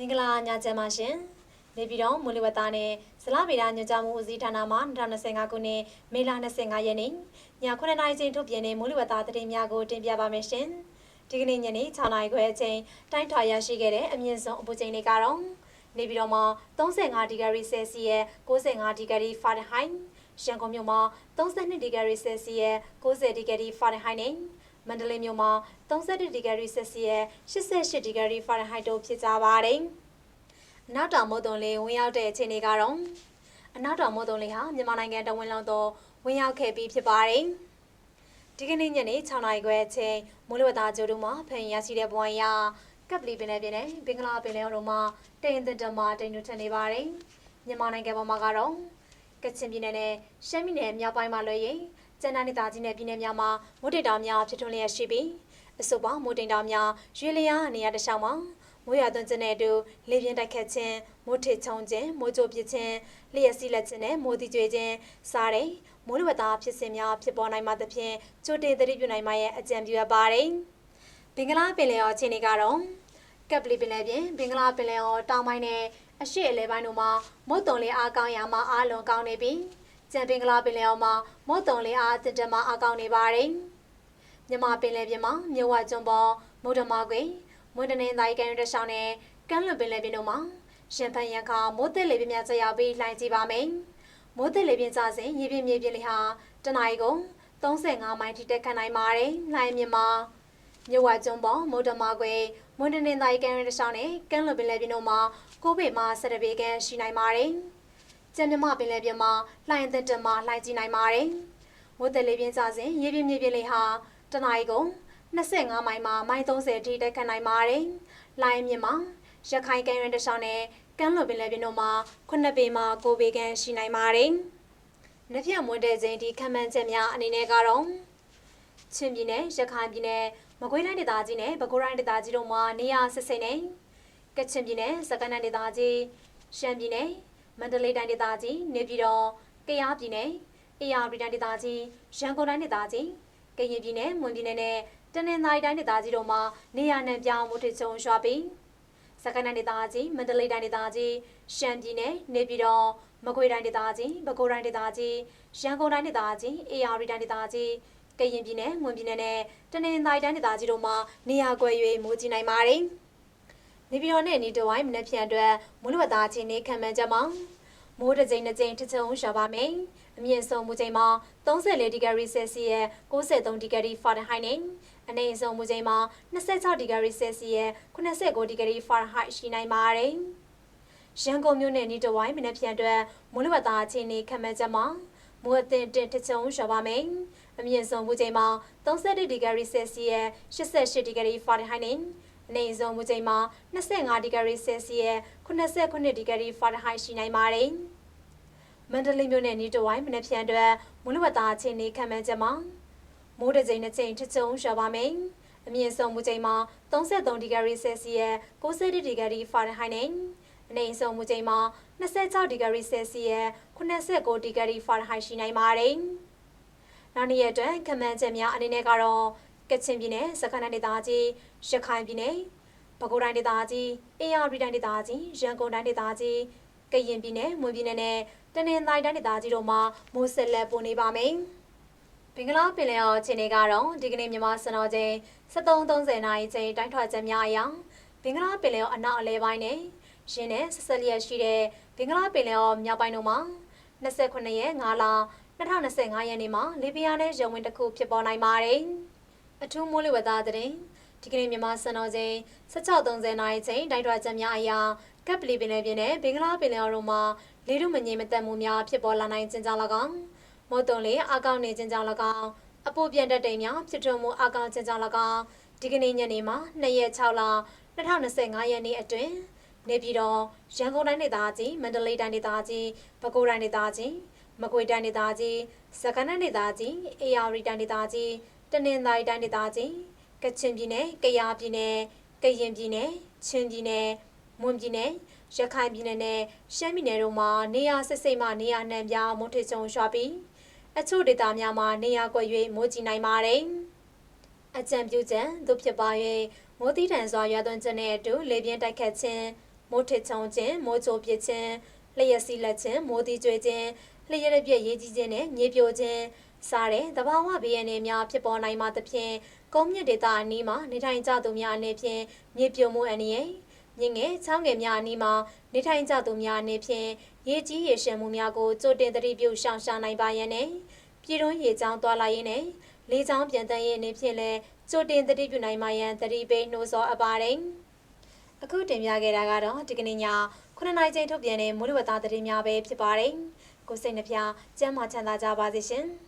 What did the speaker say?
မင်္ဂလာညချမ်းပါရှင်နေပြည်တော်မူလဝတ္တနဲ့ဇလဗေဒညွှန်ကြားမှုဦးစီးဌာနမှ2025ခုနှစ်မေလ25ရက်နေ့ည9:00နာရီချိန်ထုတ်ပြန်တဲ့မူလဝတ္တသတင်းများကိုတင်ပြပါမယ်ရှင်ဒီကနေ့ညနေ6:00နာရီခွဲအချိန်တိုင်းထွာရရှိခဲ့တဲ့အမြင့်ဆုံးအပူချိန်တွေကတော့နေပြည်တော်မှာ35ဒီဂရီဆယ်စီယပ်65ဒီဂရီဖာရင်ဟိုက်ရန်ကုန်မြို့မှာ32ဒီဂရီဆယ်စီယပ်90ဒီဂရီဖာရင်ဟိုက်နဲ့ မန္တလေးမြို့မှာ31ဒီဂရီဆယ်စီယပ်88ဒီဂရီဖာရင်ဟိုက်တို့ဖြစ်ကြပါတယ်။အနောက်တောင်မုတ်တုံလေးဝင်ရောက်တဲ့အခြေအနေကတော့အနောက်တောင်မုတ်တုံလေးဟာမြန်မာနိုင်ငံတဝင်းလုံးသို့ဝင်ရောက်ခဲ့ပြီးဖြစ်ပါတယ်။ဒီကနေ့ညနေ6နာရီခွဲအချိန်မိုးလေဝသကြိုးတို့မှာဖန်ရရှိတဲ့ဘဝရကပ်ပလီပင်နယ်ပြည်နယ်ဘင်္ဂလားပင်လယ်တို့မှာတိမ်တင်တမတိမ်ညွထနေပါတယ်။မြန်မာနိုင်ငံပေါ်မှာကတော့ကချင်ပြည်နယ်နဲ့ရှမ်းပြည်နယ်မြောက်ပိုင်းမှာလွှဲရင် ကျန်တဲ့ဒေသကြီးနယ်ပြည်နယ်များမှာမိုးတိမ်တောင်များဖြစ်ထွန်းလျက်ရှိပြီးအဆိုပါမိုးတိမ်တောင်များရွေလျားနေရာတစ်လျှောက်မှာမိုးရွာသွန်းခြင်းနဲ့အတူလေပြင်းတိုက်ခတ်ခြင်းမိုးထစ်ချုံခြင်းမိုးကြိုပစ်ခြင်းလျှက်စီးလက်ခြင်းနဲ့မိုးတိကျွေခြင်းစားတဲ့မိုးလေဝသဖြစ်စဉ်များဖြစ်ပေါ်နိုင်မှသဖြင့်ကြိုတင်သတိပြုနိုင်မှရဲ့အကြံပြုရပါတယ်။ဘင်္ဂလားပင်လယ်အော်အခြေအနေကတော့ကပ်ပလီပင်လယ်ပြင်ဘင်္ဂလားပင်လယ်အော်တောင်ပိုင်းနဲ့အရှေ့အလယ်ပိုင်းတို့မှာမုတ်တုံလေးအားကောင်းရာမှာအားလုံးကောင်းနေပြီး ကျန်ဘင်္ဂလားပင်လယ်အော်မှာမုတ်တုံလေးအားအတက်တက်မှာအားကောင်းနေပါတယ်။မြန်မာပင်လယ်ပြင်မှာမြဝကျွန်းပေါ်မုဒ္ဓမာကွေမွန်းတနင်္သာရီကန်ရတရှောင်းနဲ့ကမ်းလွန်ပင်လယ်ပြင်တို့မှာရှင်ဖန်ရန်ခါမိုးသက်လေပြင်းများဆက်ရောက်ပြီးလှိုင်းကြည့်ပါမယ်။မိုးသက်လေပြင်းကြစဉ်ရေပြင်းမြေပြင်းလေးဟာတနအီကို35မိုင်ထိတက်ခန့်နိုင်ပါတယ်။လှိုင်းမြင့်မှာမြဝကျွန်းပေါ်မုဒ္ဓမာကွေမွန်းတနင်္သာရီကန်ရတရှောင်းနဲ့ကမ်းလွန်ပင်လယ်ပြင်တို့မှာကိုဗစ်မှာဆက်တပေကန်ရှိနိုင်ပါတယ်။ ကျန်မြမပင်လယ်ပြင်မှာလှိုင်းသက်တက်မှာလှိုင်းကြည့်နိုင်ပါတယ်။မိုးသက်လေပြင်းကြစဉ်ရေပြင်းမြေပြင်းလေးဟာတနအီကို25မိုင်မှာမိုင်30ထိတက်ခန့်နိုင်ပါတယ်။လိုင်းမြင့်မှာရခိုင်ကမ်းရန်တရှောင်းနဲ့ကမ်းလွန်ပင်လယ်ပြင်တို့မှာ9ပေမှာ9ပေခန့်ရှိနိုင်ပါတယ်။နှစ်ပြမွန်းတဲ့ချိန်ဒီခံမှန်းချက်များအနေနဲ့ကတော့ချင်းပြည်နယ်ရခိုင်ပြည်နယ်မကွေးတိုင်းဒေသကြီးနဲ့ပဲခူးတိုင်းဒေသကြီးတို့မှာနေရာဆစ်စိမ့်နေကချင်ပြည်နယ်စကိုင်းတိုင်းဒေသကြီးရှမ်းပြည်နယ် မန္တလေးတိုင်းဒေသကြီးနေပြည်တော်ကယားပြည်နယ်အေရပြည်တိုင်းဒေသကြီးရန်ကုန်တိုင်းဒေသကြီးကရင်ပြည်နယ်မွန်ပြည်နယ်နဲ့တနင်္သာရီတိုင်းဒေသကြီးတို့မှာနေရာနှံပြောင်းမှုထချုံရွှာပြီးစကိုင်းတိုင်းဒေသကြီးမန္တလေးတိုင်းဒေသကြီးရှမ်းပြည်နယ်နေပြည်တော်မကွေးတိုင်းဒေသကြီးပဲခူးတိုင်းဒေသကြီးရန်ကုန်တိုင်းဒေသကြီးအေရပြည်တိုင်းဒေသကြီးကရင်ပြည်နယ်မွန်ပြည်နယ်နဲ့တနင်္သာရီတိုင်းဒေသကြီးတို့မှာနေရာကွယ်၍မိုးကြီးနိုင်ပါတယ်။ နေပြည်တော်နဲ့နေတဝိုင်းမနက်ဖြန်အတွက်မူလဝတ္တချင်းနေခံမှန်းချက်မှာမိုးတစ်ကြိမ်တစ်ကြိမ်ထချုံရှာပါမယ်။အမြင့်ဆုံးမူချိန်မှာ34ဒီဂရီဆယ်စီယပ်63ဒီဂရီဖာရင်ဟိုက်နဲ့အနည်းဆုံးမူချိန်မှာ26ဒီဂရီဆယ်စီယပ်89ဒီဂရီဖာရင်ဟိုက်ရှိနိုင်ပါတယ်။ရန်ကုန်မြို့နယ်နီးတဝိုင်းမနက်ဖြန်အတွက်မူလဝတ္တချင်းနေခံမှန်းချက်မှာမိုးအသင်တင်ထချုံရှာပါမယ်။အမြင့်ဆုံးမူချိန်မှာ31ဒီဂရီဆယ်စီယပ်88ဒီဂရီဖာရင်ဟိုက်နဲ့အ နေဆုံးမူချိန်မှာ25ဒီဂရီဆယ်စီယပ်89ဒီဂရီဖာရင်ဟိုက်ရှိနိုင်ပါတယ်။မန္တလေးမြို့နယ်နီးတဝိုင်းမနက်ဖြန်အတွက်မူလဝတ္တချင်းနေခံမှန်းချက်မှာမိုးတစ်ကြိမ်နှစ်ကြိမ်ထချုံရွာပါမယ်။အမြင့်ဆုံးမူချိန်မှာ33ဒီဂရီဆယ်စီယပ်90ဒီဂရီဖာရင်ဟိုက်နဲ့အနေဆုံးမူချိန်မှာ26ဒီဂရီဆယ်စီယပ်89ဒီဂရီဖာရင်ဟိုက်ရှိနိုင်ပါတယ်။နောက်နေ့ရက်အတွက်ခံမှန်းချက်များအနေနဲ့ကတော့ ကချင်ပြည်နယ်စကိုင်းတိုင်းဒေသကြီးရခိုင်ပြည်နယ်ပဲခူးတိုင်းဒေသကြီးအေရပြည်တိုင်းဒေသကြီးရန်ကုန်တိုင်းဒေသကြီးကရင်ပြည်နယ်မွန်ပြည်နယ်နဲ့တနင်္သာရီတိုင်းဒေသကြီးတို့မှာမိုးဆက်လက်ပိုနေပါမယ်။ဘင်္ဂလားပင်လယ်အော်ခြေနေကတော့ဒီကနေ့မြန်မာစံတော်ချိန်73:30နာရီချိန်တိုင်းထွာချက်များအရဘင်္ဂလားပင်လယ်အော်အနောက်အလဲပိုင်းနဲ့ရင်းနဲ့ဆက်ဆက်လျက်ရှိတဲ့ဘင်္ဂလားပင်လယ်အော်မြောက်ပိုင်းတို့မှာ29ရက်5လ2025ရက်နေ့မှာလီဘီယာနဲ့ရုံဝင်တစ်ခုဖြစ်ပေါ်နိုင်ပါတယ်။ အထူးမိုးလေဝသသတင်းဒီကနေ့မြန်မာစံတော်ချိန်16:30နာရီချိန်တိုင်းထွာချက်များအရကပ်ပလီပင်လယ်ပြင်နဲ့ဘင်္ဂလားပင်လယ်အော်တို့မှာလေထုမငြိမ်မသက်မှုများဖြစ်ပေါ်လာနိုင်ခြင်းကြောင့်၎င်းမော်တုံလေးအကောင့်နေခြင်းကြောင့်၎င်းအပူပြန်တက်တိမ်များဖြစ်ထွန်းမှုအကောင့်ခြင်းကြောင့်၎င်းဒီကနေ့ညနေမှာ2ရက်6လ2025ရက်နေ့အတွင်းနေပြည်တော်ရန်ကုန်တိုင်းဒေသကြီးမန္တလေးတိုင်းဒေသကြီးပဲခူးတိုင်းဒေသကြီးမကွေးတိုင်းဒေသကြီးစကိုင်းတိုင်းဒေသကြီးအေရရီတိုင်းဒေသကြီး တနင်္သာရီတိုင်းဒေသကြီးကချင်ပြည်နယ်၊ကယားပြည်နယ်၊ကရင်ပြည်နယ်၊ချင်းပြည်နယ်၊မွန်ပြည်နယ်၊ရခိုင်ပြည်နယ်နဲ့ရှမ်းပြည်နယ်တို့မှာနေရာစစ်စိတ်မှနေရာနှံပြမုန်ထချုံရွှာပြီးအချို့ဒေသများမှာနေရာကွက်၍မိုးကြီးနိုင်ပါတယ်။အကြံပြုချက်သို့ဖြစ်ပါ၍မိုးတိထန်စွာရွာသွန်းခြင်းနဲ့အတူလေပြင်းတိုက်ခတ်ခြင်းမိုးထစ်ချုံခြင်းမိုးချိုပစ်ခြင်းလျှက်စီလက်ခြင်းမိုးတီကျွေခြင်းလျှက်ရပြည့်ရေးကြီးခြင်းနဲ့မြေပြိုခြင်း စားတဲ့တဘာဝဘေးရန်တွေများဖြစ်ပေါ်နိုင်မှာသဖြင့်ကုန်းမြင့်ဒေသအနီးမှာနေထိုင်ကြသူများအနေဖြင့်မြေပြိုမှုအန္တရာယ်မြင့်ငယ်ချောင်းငယ်များအနီးမှာနေထိုင်ကြသူများအနေဖြင့်ရေကြီးရေရှမ်းမှုများကိုကြိုတင်သတိပြုရှောင်ရှားနိုင်ပါရန်နဲ့ပြည်တွင်းရေကြောင်းသွားလာရေးနဲ့လေကြောင်းပြန်တမ်းရေးအနေဖြင့်လည်းကြိုတင်သတိပြုနိုင်မှရန်သတိပေးနှိုးဆော်အပ်ပါတယ်။အခုတင်ပြခဲ့တာကတော့ဒီကနေ့ည9နိုင်ချိန်ထုတ်ပြန်တဲ့မိုးလေဝသသတင်းများပဲဖြစ်ပါတယ်။ကိုစိတ်နှပြကျမ်းမာချမ်းသာကြပါစေရှင်။